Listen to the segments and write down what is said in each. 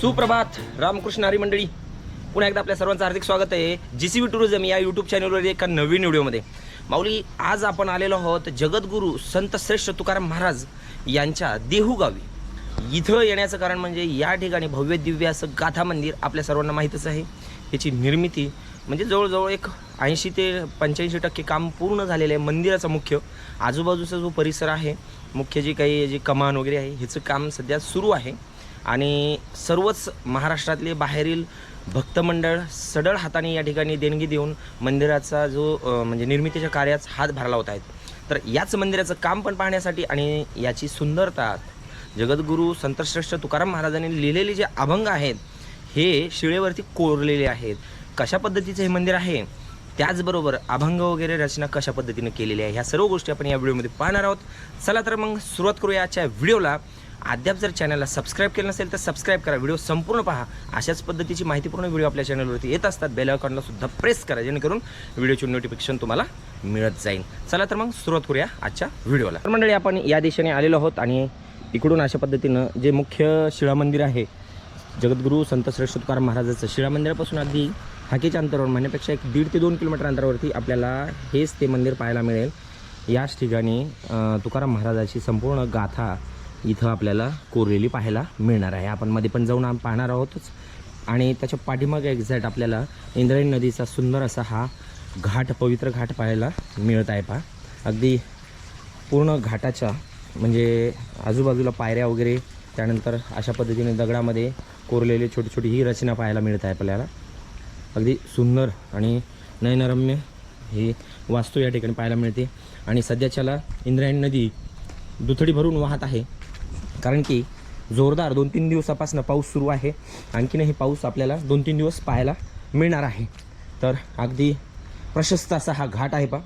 सुप्रभात रामकृष्ण हरी मंडळी. पुन्हा एकदा आपल्या सर्वांचं हार्दिक स्वागत आहे. जी सी बी टुरिझम या यूट्यूब चॅनलवर एका नवीन व्हिडिओमध्ये. माऊली आज आपण आलेलो आहोत जगद्गुरू संत श्रेष्ठ तुकाराम महाराज यांच्या देहूगावी इथं येण्याचं कारण म्हणजे या ठिकाणी भव्य दिव्य असं गाथा मंदिर आपल्या सर्वांना माहीतच आहे. याची निर्मिती म्हणजे जवळजवळ एक ऐंशी ते पंच्याऐंशी टक्के काम पूर्ण झालेलं आहे मंदिराचं मुख्य. आजूबाजूचा जो परिसर आहे मुख्य जी काही जी कमान वगैरे आहे ह्याचं काम सध्या सुरू आहे. आणि सर्वच महाराष्ट्रातले बाहेरील भक्तमंडळ सडळ हाताने या ठिकाणी देणगी देऊन मंदिराचा जो म्हणजे निर्मितीच्या कार्यात हात भरला होत आहेत तर याच मंदिराचं काम पण पाहण्यासाठी आणि याची सुंदरता जगद्गुरू संतश्रेष्ठ तुकाराम महाराजांनी लिहिलेले जे अभंग आहेत हे शिळेवरती कोरलेले आहेत. कशा पद्धतीचं हे मंदिर आहे? त्याचबरोबर अभंग वगैरे रचना कशा पद्धतीने केलेली आहे? ह्या सर्व गोष्टी आपण या व्हिडिओमध्ये पाहणार आहोत. चला तर मग सुरुवात करूया आजच्या व्हिडिओला. अद्याप जर चॅनलला सबस्क्राईब केलं नसेल तर सबस्क्राईब करा. व्हिडिओ संपूर्ण पहा. अशाच पद्धतीची माहितीपूर्ण व्हिडिओ आपल्या चॅनलवरती येत असतात. बेल सुद्धा प्रेस करा. जेणेकरून व्हिडिओची नोटिफिकेशन तुम्हाला मिळत जाईल. चला तर मग सुरुवात करूया आजच्या व्हिडिओला तर मंडळी आपण या दिशेने आलेलो आहोत आणि इकडून अशा पद्धतीनं जे मुख्य शिळा मंदिर आहे जगद्गुरू संत श्रेष्ठ तुकाराम महाराजाचं शिळा मंदिरापासून अगदी हाकेच्या अंतरावर म्हणण्यापेक्षा एक दीड ते दोन किलोमीटर अंतरावरती आपल्याला हेच ते मंदिर पाहायला मिळेल. याच ठिकाणी तुकाराम महाराजाची संपूर्ण गाथा इथं आपल्याला कोरलेली पाहायला मिळणार आहे. आपण मध्ये पण जाऊन पाहणार आहोतच. आणि त्याच्या पाठीमागे एक्झॅक्ट आपल्याला इंद्रायणी नदीचा सुंदर असा हा घाट पवित्र घाट पाहायला मिळत आहे पहा. अगदी पूर्ण घाटाच्या म्हणजे आजूबाजूला पायऱ्या वगैरे त्यानंतर अशा पद्धतीने दगडामध्ये कोरलेली छोटी छोटी ही रचना पाहायला मिळत आहे आपल्याला. अगदी सुंदर आणि नयनरम्य ही वास्तू या ठिकाणी पाहायला मिळते. आणि सध्याच्याला इंद्रायणी नदी दुथडी भरून वाहत आहे. कारण की जोरदार दोन तीन दिवसापासून पाऊस सुरू आहे. आणखीन हे पाऊस आपल्याला दोन तीन दिवस पाहायला मिळणार आहे. तर अगदी प्रशस्त असा हा घाट आहे पा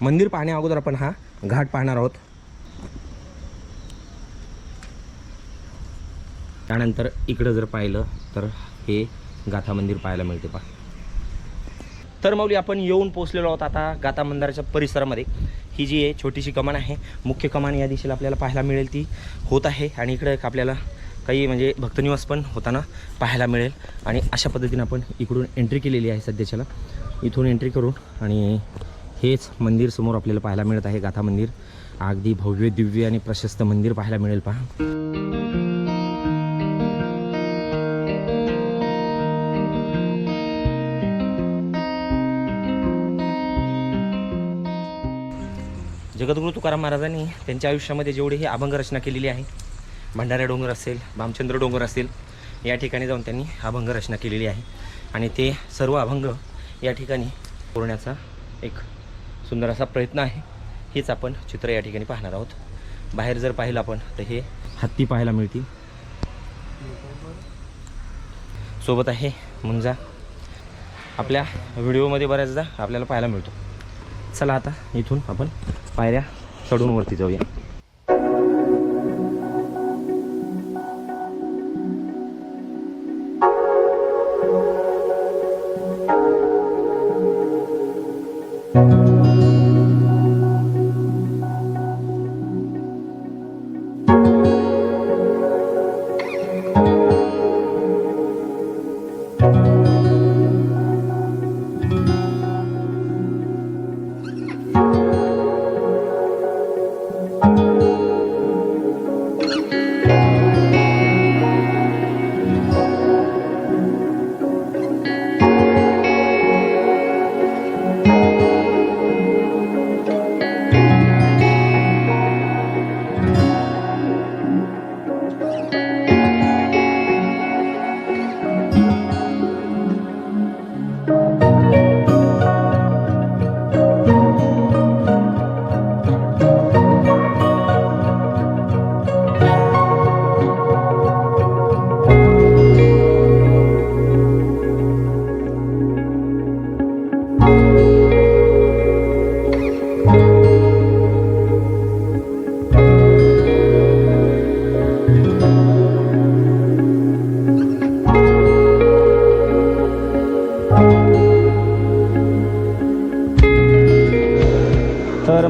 मंदिर पाहण्या अगोदर आपण हा घाट पाहणार आहोत. त्यानंतर इकडं जर पाहिलं तर हे गाथा मंदिर पाहायला मिळते पा तर मौली आपण येऊन पोचलेलो आहोत आता गाथा मंदिराच्या परिसरामध्ये. ही जी आहे छोटीशी कमान आहे मुख्य कमान या दिशेला आपल्याला पाहायला मिळेल ती होत आहे आणि इकडं एक आपल्याला काही म्हणजे भक्तनिवास पण होताना पाहायला मिळेल. आणि अशा पद्धतीने आपण इकडून एंट्री केलेली आहे सध्याच्याला. इथून एंट्री करून आणि हेच मंदिर समोर आपल्याला पाहायला मिळत आहे गाथा मंदिर. अगदी भव्य दिव्य आणि प्रशस्त मंदिर पाहायला मिळेल पहा. जगद्गुरू तुकाराम महाराजांनी त्यांच्या आयुष्यामध्ये जेवढी ही अभंग रचना केलेली आहे भंडारा डोंगर असेल भामचंद्र डोंगर असेल या ठिकाणी जाऊन त्यांनी अभंग रचना केलेली आहे. आणि ते सर्व अभंग या ठिकाणी पुरण्याचा एक सुंदर असा प्रयत्न आहे. हेच आपण चित्र या ठिकाणी पाहणार आहोत. बाहेर जर पाहिलं आपण तर हे हत्ती पाहायला मिळतील. सोबत आहे मुंजा. आपल्या व्हिडिओमध्ये बऱ्याचदा आपल्याला पाहायला मिळतो. चला आता इथून आपण पायऱ्या चढून वरती जाऊया.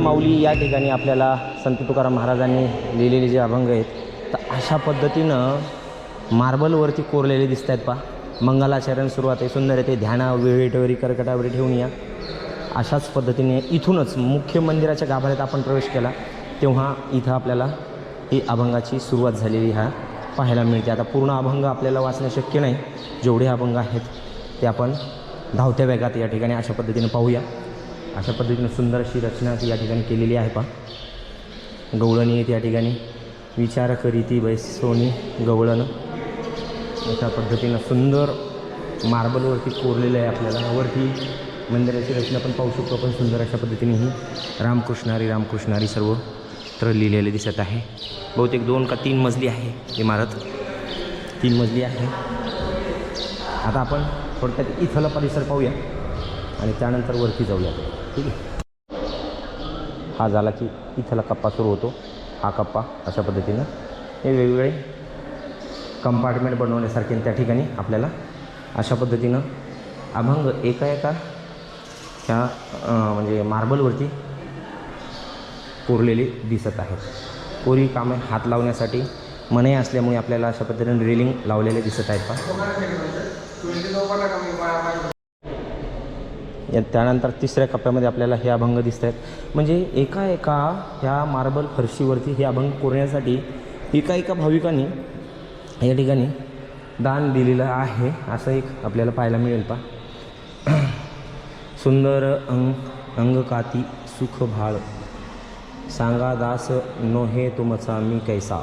माऊली या ठिकाणी आपल्याला संत तुकाराम महाराजांनी लिहिलेले जे अभंग आहेत तर अशा पद्धतीनं मार्बलवरती कोरलेले दिसत आहेत पा मंगलाचरण सुरुवात आहे सुंदर आहे ते. ध्याना वेळेटवरी कर्कटावरी ठेवून या. अशाच पद्धतीने इथूनच मुख्य मंदिराच्या गाभाऱ्यात आपण प्रवेश केला तेव्हा इथं आपल्याला ही अभंगाची सुरुवात झालेली ह्या पाहायला मिळते. आता पूर्ण अभंग आपल्याला वाचणं शक्य नाही. जेवढे अभंग आहेत ते आपण धावत्या वेगात या ठिकाणी अशा पद्धतीने पाहूया. अशा पद्धतीनं सुंदर अशी रचना ती या ठिकाणी केलेली आहे पा गवळणी आहेत या ठिकाणी. विचार करीती बैसोनी गवळण. अशा पद्धतीनं सुंदर मार्बलवरती कोरलेलं आहे आपल्याला. वरती मंदिराची रचना पण पाहू शकतो आपण. सुंदर अशा पद्धतीने ही रामकृष्णारी रामकृष्णारी सर्व तर लिहिलेले दिसत आहे. बहुतेक दोन का तीन मजली आहे इमारत. तीन मजली आहे. आता आपण थोडक्यात इथला परिसर पाहूया आणि त्यानंतर वरती जाऊया. ठीक आहे हा झाला की इथला कप्पा सुरू होतो. हा कप्पा अशा पद्धतीनं हे वेगवेगळे कंपार्टमेंट बनवण्यासारखे त्या ठिकाणी आपल्याला अशा पद्धतीनं अभंग एका एका ह्या म्हणजे मार्बलवरती कोरलेले दिसत आहेत. कोरी कामे हात लावण्यासाठी मनाई असल्यामुळे आपल्याला अशा पद्धतीने रेलिंग लावलेले दिसत आहेत का या त्यानंतर तिसऱ्या कप्प्यामध्ये आपल्याला हे अभंग दिसत आहेत म्हणजे एका एका ह्या मार्बल फरशीवरती हे अभंग कोरण्यासाठी एका एका भाविकांनी या ठिकाणी दान दिलेलं आहे असं एक आपल्याला पाहायला मिळेल पा सुंदर अंग अंगकाती सुख भाळ. सांगा दास नोहे तुमचा मी कैसा.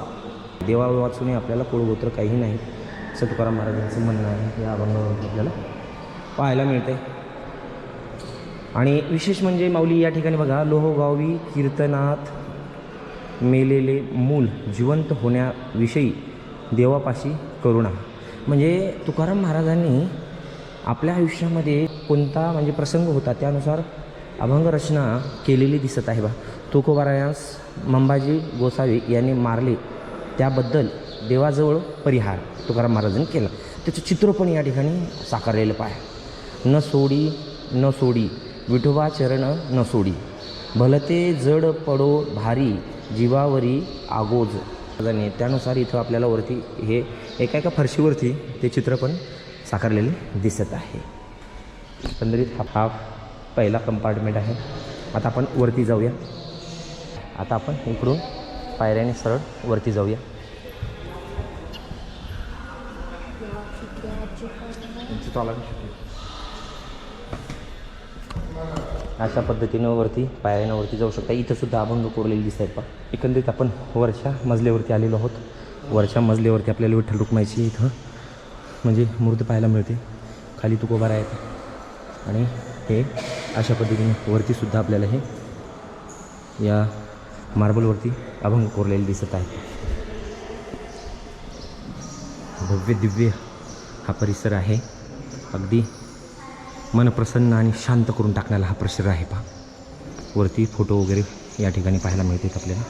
देवा वाचून आपल्याला कुळगोत्र काही नाही. असं तुकाराम महाराजांचं म्हणणं आहे या अभंगावरून आपल्याला पाहायला मिळते आणि विशेष म्हणजे माऊली या ठिकाणी बघा लोहगावी कीर्तनात मेलेले मूल जिवंत होण्याविषयी देवापाशी करुणा. म्हणजे तुकाराम महाराजांनी आपल्या आयुष्यामध्ये कोणता म्हणजे प्रसंग होता त्यानुसार अभंग रचना केलेली दिसत आहे बा. तुकोबारायास मंबाजी गोसावी यांनी मारले त्याबद्दल देवाजवळ परिहार तुकाराम महाराजांनी केला. त्याचं चित्र पण या ठिकाणी साकारलेलं पाय. न सोडी न सोडी. विठोबा चरण न सोडी. भलते जड पडो भारी जीवावरी आगोज. त्यानुसार इथं आपल्याला वरती हे एका एका फरशीवरती ते चित्र पण साकारलेले दिसत आहे. एकंदरीत हा हा पहिला कंपार्टमेंट आहे. आता आपण वरती जाऊया. आता आपण इकडून पायऱ्याने सरळ वरती जाऊया. अशा पद्धतीनं वरती पायऱ्यांवरती जाऊ शकता. इथंसुद्धा अभंग कोरलेले दिसत आहेत पा एकंदरीत आपण वरच्या मजल्यावरती आलेलो आहोत. वरच्या मजल्यावरती आपल्याला विठ्ठल रुक्मायची इथं म्हणजे मूर्ती पाहायला मिळते. खाली तुकोबार आहेत आणि हे अशा पद्धतीने वरतीसुद्धा आपल्याला हे या मार्बलवरती अभंग कोरलेले दिसत आहे भव्य दिव्य हा परिसर आहे. अगदी मन प्रसन्न आणि शांत करून टाकण्याला हा प्रसर आहे पहा. वरती फोटो वगैरे या ठिकाणी पाहायला मिळतात आपल्याला.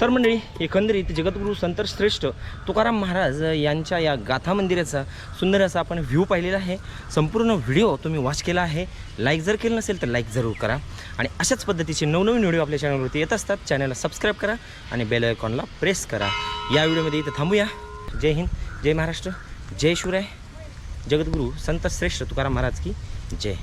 तर मंडळी एकंदरीत जगद्गुरू संतश्रेष्ठ तुकाराम महाराज यांच्या या गाथा मंदिराचा सुंदर असा आपण व्ह्यू पाहिलेला आहे. संपूर्ण व्हिडिओ तुम्ही वॉच केला आहे. लाईक जर केलं नसेल तर लाईक जरूर करा. आणि अशाच पद्धतीचे नवनवीन व्हिडिओ आपल्या चॅनलवरती येत असतात. चॅनलला सबस्क्राईब करा आणि बेल आयकॉनला प्रेस करा. या व्हिडिओमध्ये इथं थांबूया. जय हिंद जय महाराष्ट्र जय शिवराय. जगद्गुरू संत श्रेष्ठ तुकाराम महाराज की जय.